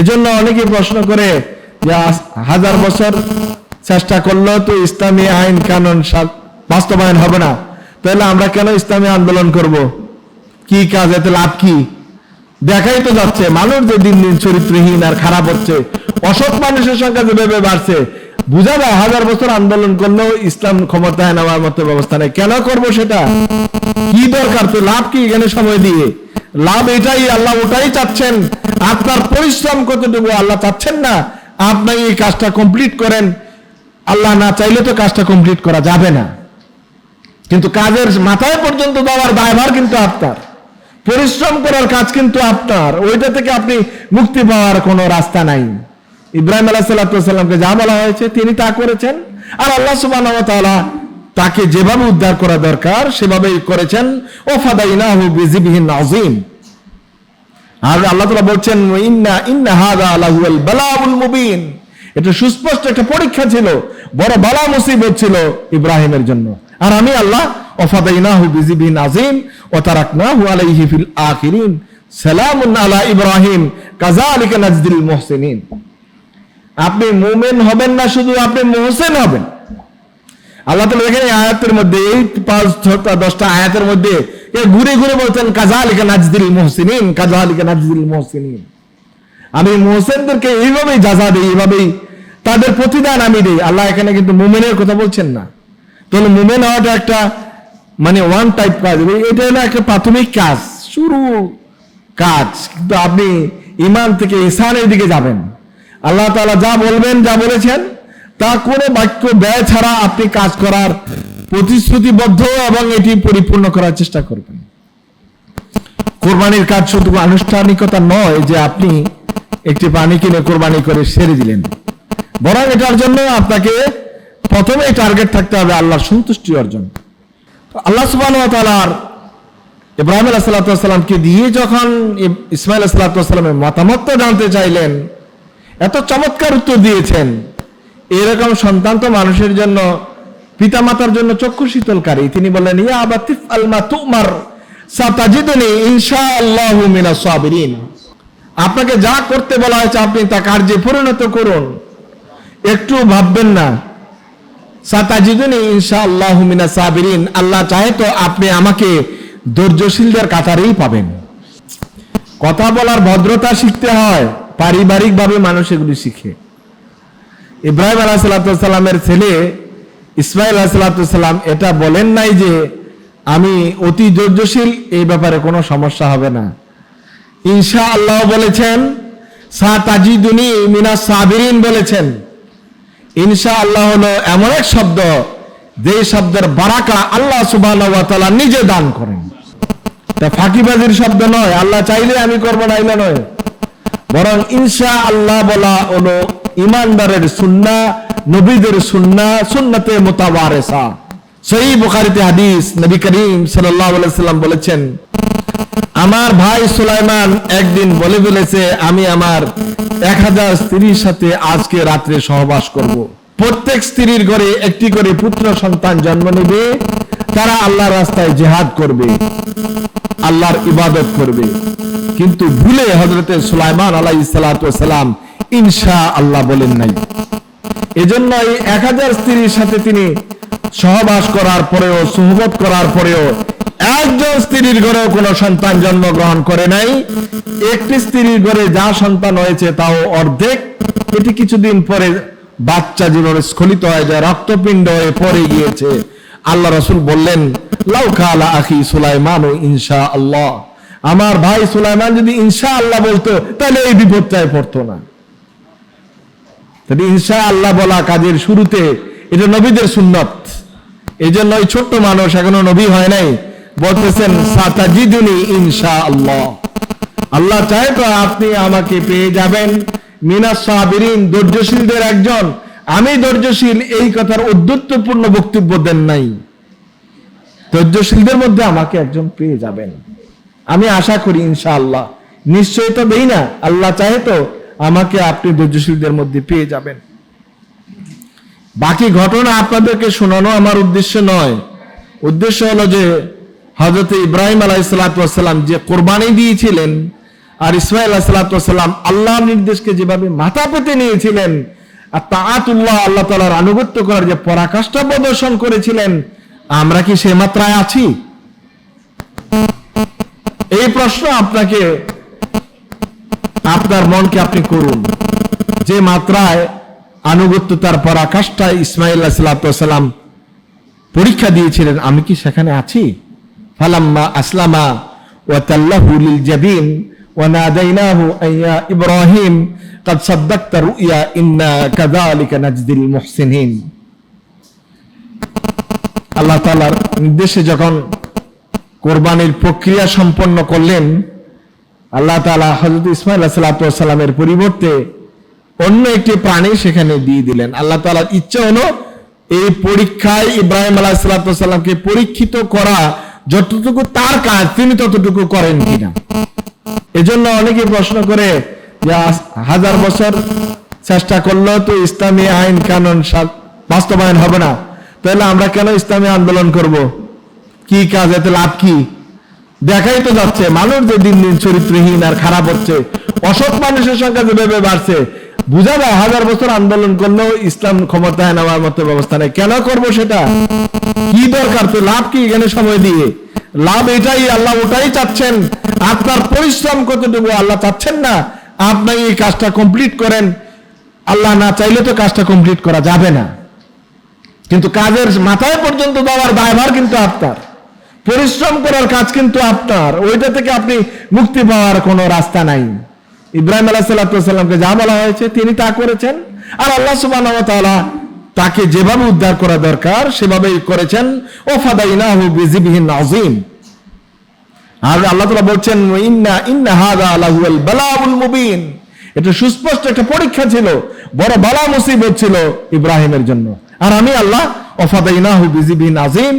এজন্য অনেকে প্রশ্ন করে যে হাজার বছর চেষ্টা করলেও তো ইসলামী আইন কানুন বাস্তবায়ন হবে না। তাহলে আমরা কেন ইসলামী আন্দোলন করব? কি কাজ, এতে লাভ কি? দেখাই তো যাচ্ছে, মানুষ যে দিন দিন চরিত্রহীন আর খারাপ হচ্ছে, অসৎ মানুষের সংখ্যা যেভাবে বাড়ছে, বুঝা যায় হাজার বছর আন্দোলন করলেও ইসলাম ক্ষমতায় নেওয়ার মতো ব্যবস্থা নেই। কেন করব সেটা? কি দরকার? তো লাভ কি এখানে সময় দিয়ে? লাভ এটাই, আল্লাহ ওটাই চাচ্ছেন। আপনার পরিশ্রম কতটুকু আল্লাহ চাচ্ছেন না? আপনি এই কাজটা কমপ্লিট করেন। আল্লাহ না চাইলে তো কাজটা কমপ্লিট করা যাবে না। কিন্তু কাজের মাথায় পর্যন্ত দেওয়ার দায়ভার কিন্তু আপনার। পরিশ্রম করার কাজ কিন্তু আপনার। ওইটা থেকে আপনি মুক্তি পাওয়ার কোনো রাস্তা নাই। ইব্রাহিম আলাহ সাল্লামকে যা বলা হয়েছে তিনি তা করেছেন। আর আল্লাহ সুবাহ তাকে যেভাবে উদ্ধার করা দরকার, সেভাবেই করেছেন। ও নাজিম আর আল্লাহ তাআলা বলছেন, ইন্না ইন্না হাদা বালাউল মুবিন। এটা সুস্পষ্ট একটা পরীক্ষা ছিল, বড় বালা মুসিবত ছিল ইব্রাহিমের জন্য। আর আমি আল্লাহ ওয়াফাদাইনাহু বিজিবিন আজিম ওয়া তারাকনাহু আলাইহি ফিল আখিরিন। আলা ইব্রাহিম, কাযালিকা নাজদিল মুহসিনিন। আপনি মুমিন হবেন না, শুধু আপনি মুহসিন হবেন। আল্লাহ তাআলা এখানে আয়াতের মধ্যে, এই পাঁচ ছটা দশটা আয়াতের মধ্যে ঘুরে ঘুরে বলছেন কাজালিকা নাজদিল মুহসিনিন কাজালিকা নাজদিল মুহসিনিন। আমি মুহসিনদেরকে এইভাবেই যাজা দেই, এইভাবেই তাদের প্রতিদান আমি দেই। আল্লাহ এখানে কিন্তু মুমিনের কথা বলছেন না। তাহলে মুমিন হওয়াটা একটা মানে ওয়ান টাইপ কাজ। এটা হলো একটা প্রাথমিক কাজ, শুরু কাজ। কিন্তু আপনি ইমান থেকে ইসানের দিকে যাবেন। আল্লাহ তাআলা যা বলবেন, যা বলেছেন তা কোনো বাক্য ব্যয় ছাড়া আপনি কাজ করার প্রতিশ্রুতিবদ্ধ এবং এটি পরিপূর্ণ করার চেষ্টা করবেন। কোরবানির কাজ শুধু আনুষ্ঠানিকতা নয় যে আপনি একটি পানি কিনে কোরবানি করে সেরে দিলেন। বরং এটার জন্য আপনাকে প্রথমে টার্গেট থাকতে হবে আল্লাহর সন্তুষ্টি অর্জন। আল্লাহ সুবাহ তালার ইব্রাহিম আলাহাতামকে দিয়ে যখন ইসমাইল আলাহাতামের মতামত জানতে চাইলেন, এত চমৎকার উত্তর দিয়েছেন। এরকম সন্তান তো মানুষের জন্য, পিতামাতার জন্য চক্ষু শীতলকারী। তিনি বললেন, ইয়া আবাতিফ তুমার, সাতাজিদুনি ইনশাআল্লাহু মিনাস সাবিরিন। আপনাকে যা করতে বলা হয়েছে, আপনি তা কার্যে পরিণত করুন। একটু ভাববেন না। সাতাজিদুনি ইনশাআল্লাহু মিনাস সাবিরিন, আল্লাহ চাহে তো আপনি আমাকে ধৈর্যশীলদের কাতারেই পাবেন। কথা বলার ভদ্রতা শিখতে হয়, পারিবারিকভাবে মানুষ এগুলি শিখে। ইব্রাহিম আলাহ সাল্লামের ছেলে ইসমাইল আলাহ সাল্লাম এটা বলেন নাই যে আমি অতি ধৈর্যশীল, এই ব্যাপারে কোনো সমস্যা হবে না। ইনশা আল্লাহ বলেছেন, সাতাজিদুনি মিনা সাবিরিন বলেছেন। ইনশা আল্লাহ হলো এমন এক শব্দ, যে শব্দের বারাকা আল্লাহ সুবাহ নিজে দান করেন। তা ফাঁকিবাজির শব্দ নয়, আল্লাহ চাইলে আমি করব নাইলে নয়। বরং ইনশা আল্লাহ বলা হলো, ইমানদারের সুন্না, নবীদের সুন্না, সুন্নতে মোতাবারেসা সহি বুখারিতে হাদিস নবী করিম সাল্লাম বলেছেন, আমার ভাই সুলাইমান একদিন বলে ফেলেছে, আমি আমার এক হাজার স্ত্রীর সাথে আজকে রাত্রে সহবাস করব। প্রত্যেক স্ত্রীর ঘরে একটি করে পুত্র সন্তান জন্ম নেবে, তারা আল্লাহর রাস্তায় জেহাদ করবে, আল্লাহর ইবাদত করবে কিন্তু ভুলে হজরতে সুলাইমান আলাই সালাম ইনশা আল্লাহ বলেন নাই। এজন্য এই এক হাজার স্ত্রীর সাথে তিনি সহবাস করার পরেও, সুহবত করার পরেও একজন স্ত্রীর ঘরেও কোনো সন্তান জন্মগ্রহণ করে নাই। একটি স্ত্রীর ঘরে যা সন্তান হয়েছে তাও অর্ধেক। এটি কিছুদিন পরে বাচ্চা জীবনে স্খলিত হয়ে যায়, রক্তপিণ্ড হয়ে পড়ে গিয়েছে। আল্লাহ রসুল বললেন লাউকা আলা আখি সুলাইমান ইনশা আল্লাহ আমার ভাই সুলাইমান যদি ইনশা আল্লাহ বলতো, তাহলে এই বিপদটায় পড়তো না। ইনশা আল্লাহ বলা কাজের শুরুতে, এটা নবীদের সুন্নত। এই জন্য ওই ছোট্ট মানুষ এখনও নবী হয় নাই। বলতেছেন, সাতাজিদুনি ইনশা আল্লাহ আল্লাহ চায় তো আপনি আমাকে পেয়ে যাবেন। মিনাস সাবিরিন, ধৈর্যশীলদের একজন। আমি ধৈর্যশীল, এই কথার উদ্ধত্তপূর্ণ বক্তব্য দেন নাই। ধৈর্যশীলদের মধ্যে আমাকে একজন পেয়ে যাবেন। আমি আশা করি ইনশাআল্লাহ। নিশ্চয় তো দেই না, আল্লাহ চাহে তো আমাকে আপনি ধৈর্যশীলদের মধ্যে পেয়ে যাবেন। বাকি ঘটনা আপনাদেরকে শোনানো আমার উদ্দেশ্য নয়। উদ্দেশ্য হলো যে হজরত ইব্রাহিম আলাইসালাম যে কোরবানি দিয়েছিলেন আর ইসমাইল সাল্লাম আল্লাহর নির্দেশকে যেভাবে মাথা পেতে নিয়েছিলেন আর তাআতুল্লাহ আল্লাহ তালার আনুগত্য করার যে পরাকাষ্ঠা প্রদর্শন করেছিলেন, আমরা কি সে মাত্রায় আছি? এই প্রশ্ন আপনাকে আপনার মনকে আপনি করুন যে মাত্রায় আনুগত্যতার পরাকাষ্ঠায় ইসমাইল সাল্লাম পরীক্ষা দিয়েছিলেন আমি কি সেখানে আছি ফালাম্মা আসলামা ওয়া তাল্লাহু লিল জাবিন ওয়া নাদাইনাহু আইয়া ইব্রাহিম قد صدقت رؤيا إنا كذلك نجزي المحسنين আল্লাহ তাআলার নির্দেশে যখন কোরবানির প্রক্রিয়া সম্পন্ন করলেন আল্লাহ তাআলা হযরত ইসমাইল সালামের পরিবর্তে অন্য একটি প্রাণী সেখানে দিয়ে দিলেন। আল্লাহ তাআলার ইচ্ছা হলো এই পরীক্ষায় ইব্রাহিম আলাইহিসসালামকে পরীক্ষিত করা, যতটুকু তার কাজ তিনি ততটুকু করেন কিনা। এজন্য অনেকে প্রশ্ন করে যে হাজার বছর চেষ্টা করলেও তো ইসলামী আইন কানুন বাস্তবায়ন হবে না। তাহলে আমরা কেন ইসলামী আন্দোলন করব? কি কাজ, এতে লাভ কি? দেখাই তো যাচ্ছে, মানুষ যে দিন দিন চরিত্রহীন আর খারাপ হচ্ছে, অসৎ মানুষের সংখ্যা যেভাবে বাড়ছে, বুঝা যায় হাজার বছর আন্দোলন করলেও ইসলাম ক্ষমতায় নেওয়ার মতো ব্যবস্থা নেই। কেন করব সেটা? কি দরকার? তো লাভ কি এখানে সময় দিয়ে? লাভ এটাই, আল্লাহ ওটাই চাচ্ছেন। আপনার পরিশ্রম কতটুকু আল্লাহ চাচ্ছেন না? আপনি এই কাজটা কমপ্লিট করেন। আল্লাহ না চাইলে তো কাজটা কমপ্লিট করা যাবে না। কিন্তু কাজের মাথায় পর্যন্ত দেওয়ার দায়ভার কিন্তু আপনার। পরিশ্রম করার কাজ কিন্তু আপনার। ওইটা থেকে আপনি মুক্তি পাওয়ার কোনো রাস্তা নাই। ইব্রাহিম আলাহিসাল্লামকে যা বলা হয়েছে তিনি তা করেছেন। আর আল্লাহ সুবাহ তাকে যেভাবে উদ্ধার করা দরকার, সেভাবেই করেছেন। ও ফাদাইনাহু বিজিবিহিন নাজিম আর আল্লাহ তাআলা বলছেন, ইন্না ইন্না হাদা বালাউল মুবিন। এটা সুস্পষ্ট একটা পরীক্ষা ছিল। বড় বালা মুসিবত ছিল ইব্রাহিমের জন্য। আর আমি আল্লাহ, ওয়াফাদাইনাহু বিজিবিন আজিম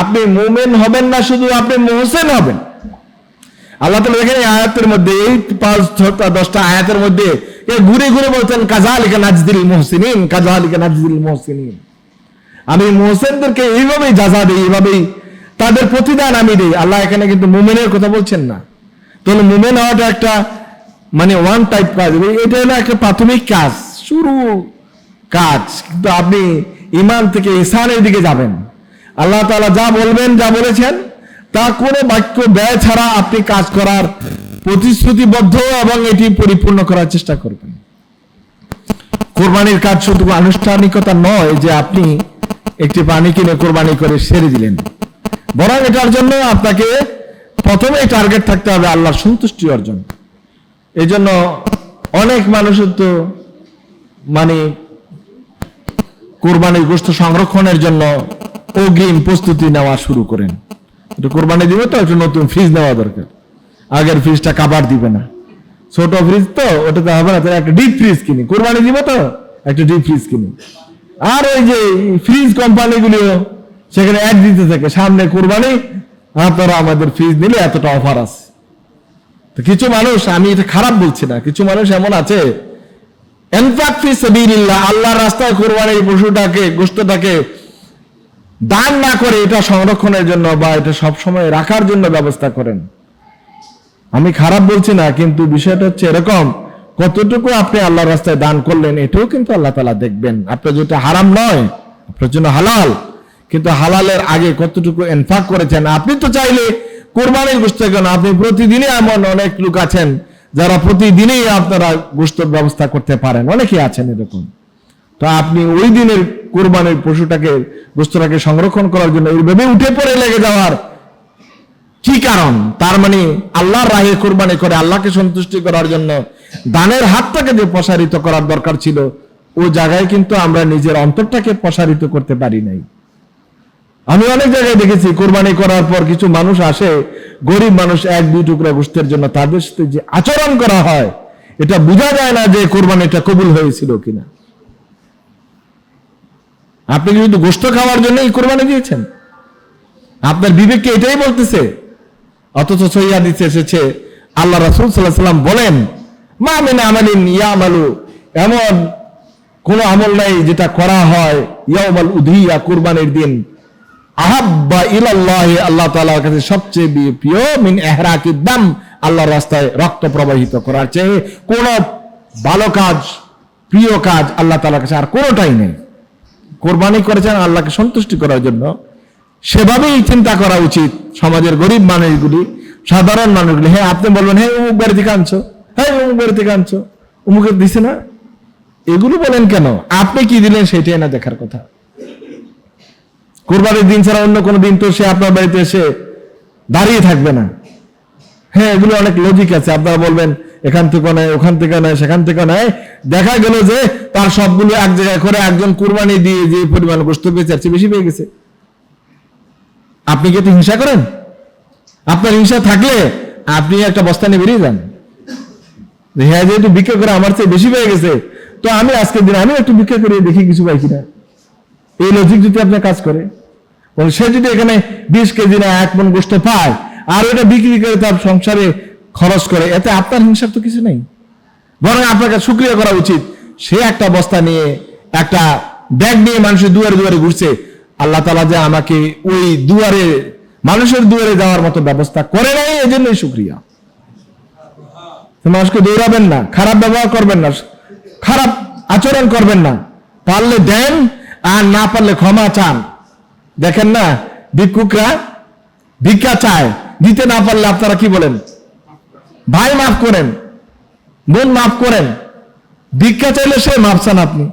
আপনি হবেন না, শুধু আপনি মুহসিন হবেন। আল্লাহ তাআলা এখানে আয়াতের মধ্যে, এই পাঁচ ছটা দশটা আয়াতের মধ্যে ঘুরে ঘুরে বলছেন কাজালিকা নাজদিল মুহসিনিন কাজালিকা নাজদিল মুহসিনিন। আমি মুহসিনদেরকে এইভাবেই যাজা দিই, এইভাবেই তাদের প্রতিদান আমি দিই। আল্লাহ এখানে কিন্তু মুমিনের কথা বলছেন না। তাহলে মুমিন হওয়াটা একটা মানে ওয়ান টাইপ কাজ। এটা হলো একটা প্রাথমিক কাজ, শুরু কাজ। কিন্তু আপনি ইমান থেকে ইসানের দিকে যাবেন। আল্লাহ তাআলা যা বলবেন, যা বলেছেন, তা কোনো বাক্য ব্যয় ছাড়া আপনি কাজ করার প্রতিশ্রুতিবদ্ধ এবং এটি পরিপূর্ণ করার চেষ্টা করবেন। কোরবানির কাজ শুধু আনুষ্ঠানিকতা নয় যে আপনি একটি প্রাণী কিনে কোরবানি করে সেরে দিলেন। বরং এটার জন্য আপনাকে প্রথমে টার্গেট থাকতে হবে আল্লাহর সন্তুষ্টি অর্জন। এই জন্য অনেক মানুষের তো মানে কোরবানির গোষ্ঠ সংরক্ষণের জন্য অগ্রিম প্রস্তুতি নেওয়া শুরু করেন। কোরবানি দিবে তো, একটু নতুন ফ্রিজ নেওয়া দরকার। আগের ফ্রিজটা কাবার দিবে না। ছোট ফ্রিজ তো, ওটাতে হবে না, তাহলে একটা ডিপ ফ্রিজ কিনি। কোরবানি দিব তো, একটা ডিপ ফ্রিজ কিনি। আর ওই যে ফ্রিজ কোম্পানিগুলিও সেখানে অ্যাড দিতে থাকে, সামনে কোরবানি, আপনারা আমাদের ফ্রিজ নিলে এতটা অফার আছে। তো কিছু মানুষ, আমি এটা খারাপ বলছি না, কিছু মানুষ এমন আছে আল্লাহর রাস্তায় কোরবানির পশুটাকে, গোশতটাকে দান না করে এটা সংরক্ষণের জন্য বা এটা সব সময় রাখার জন্য ব্যবস্থা করেন। আমি খারাপ বলছি না, কিন্তু বিষয়টা হচ্ছে এরকম, কতটুকু আপনি আল্লাহর রাস্তায় দান করলেন, এটাও কিন্তু আল্লাহ তালা দেখবেন। আপনার যেটা হারাম নয়, আপনার জন্য হালাল, কিন্তু হালালের আগে কতটুকু এনফাক করেছেন, আপনি তো চাইলে কোরবানির গোষ্ঠ কেন আপনি প্রতিদিনই এমন অনেক লোক আছেন যারা প্রতিদিনই আপনারা গোষ্ঠর ব্যবস্থা করতে পারেন। অনেকেই আছেন এরকম। তো আপনি ওই দিনের কোরবানির পশুটাকে গোস্তটাকে সংরক্ষণ করার জন্য এইভাবে উঠে পড়ে লেগে যাওয়ার কি কারণ? তার মানে আল্লাহর রাহে কোরবানি করে আল্লাহকে সন্তুষ্টি করার জন্য দানের হাতটাকে যে প্রসারিত করার দরকার ছিল, ও জায়গায় কিন্তু আমরা নিজের অন্তরটাকে প্রসারিত করতে পারি নাই। আমি অনেক জায়গায় দেখেছি, কোরবানি করার পর কিছু মানুষ আসে, গরিব মানুষ এক, দুই টুকরা গোষ্ঠের জন্য তাদের সাথে যে আচরণ করা হয়, এটা বোঝা যায় না যে কোরবানিটা কবুল হয়েছিল কিনা। আপনি কি শুধু গোষ্ঠ খাওয়ার জন্যই কোরবানি দিয়েছেন? আপনার বিবেককে এটাই বলতেছে? অথচ সইয়া দিতে এসেছে, আল্লাহ রাসুল সাল্লাহ সাল্লাম বলেন, মা মিন আমালিন ইয়ামালু এমন কোনো আমল নাই যেটা করা হয় ইয়াউমাল উধিয়া কোরবানির দিন। আহাব্বা ইলাল্লাহি, আল্লাহ তাআলার কাছে সবচেয়ে প্রিয়, মিন ইহরাকিদ দাম, আল্লাহর রাস্তায় রক্ত প্রবাহিত করার চেয়ে কোন ভালো কাজ, প্রিয় কাজ আল্লাহ তাআলার কাছে আর কোনোটাই নেই। কোরবানি করেছেন আল্লাহকে সন্তুষ্টি করার জন্য। সেভাবেই চিন্তা করা উচিত সমাজের গরিব মানুষগুলি, সাধারণ মানুষগুলি। হ্যাঁ আপনি বলবেন হ্যাঁ অমুক বাড়ি থেকে আনছো হ্যাঁ অমুক বাড়ি থেকে আনছো অমুকের দিছে না? এগুলো বলেন কেন? আপনি কি দিলেন সেটাই না দেখার কথা। কোরবানির দিন ছাড়া অন্য কোনো দিন তো সে আপনার বাড়িতে এসে দাঁড়িয়ে থাকবে না। হ্যাঁ এগুলো অনেক লজিক আছে। আপনারা বলবেন, এখান থেকে নেয়, ওখান থেকে নেয়, সেখান থেকে নেয়। দেখা গেল যে তার সবগুলো এক জায়গায় করে একজন কুরবানি দিয়ে যে পরিমাণ গোস্ত পেয়েছে আর বেশি পেয়ে গেছে। আপনি কি হিংসা করেন? আপনার হিংসা থাকলে আপনি একটা বস্তা নিয়ে বেরিয়ে যান। হ্যাঁ যেহেতু বিক্রি করে আমার চেয়ে বেশি পেয়ে গেছে। তো আমি আজকের দিন আমি একটু বিক্রি করে দেখি কিছু পাই কিনা। এই লজিক যদি আপনার কাজ করে। সে যদি এখানে বিশ কেজি না এক মন গোষ্ঠ পায়, আর ওটা বিক্রি করে তার সংসারে খরচ করে, এতে আপনার হিংসার তো কিছু নেই। বরং আপনাকে সুক্রিয়া করা উচিত। সে একটা বস্তা নিয়ে, একটা ব্যাগ নিয়ে মানুষের দুয়ারে দুয়ারে ঘুরছে। আল্লাহ তালা যে আমাকে ওই দুয়ারে, মানুষের দুয়ারে যাওয়ার মতো ব্যবস্থা করে নাই এই জন্যই সুক্রিয়া মানুষকে দৌড়াবেন না, খারাপ ব্যবহার করবেন না, খারাপ আচরণ করবেন না। পারলে দেন, আর না পারলে ক্ষমা চান। দেখেন না, ভিক্ষুকরা ভিক্ষা চায়। দিতে না পারলে আপনারা কি বলেন? ভাই মাফ করেন, বোন মাফ করেন। ভিক্ষা চাইলে সে মাফ চান আপনি।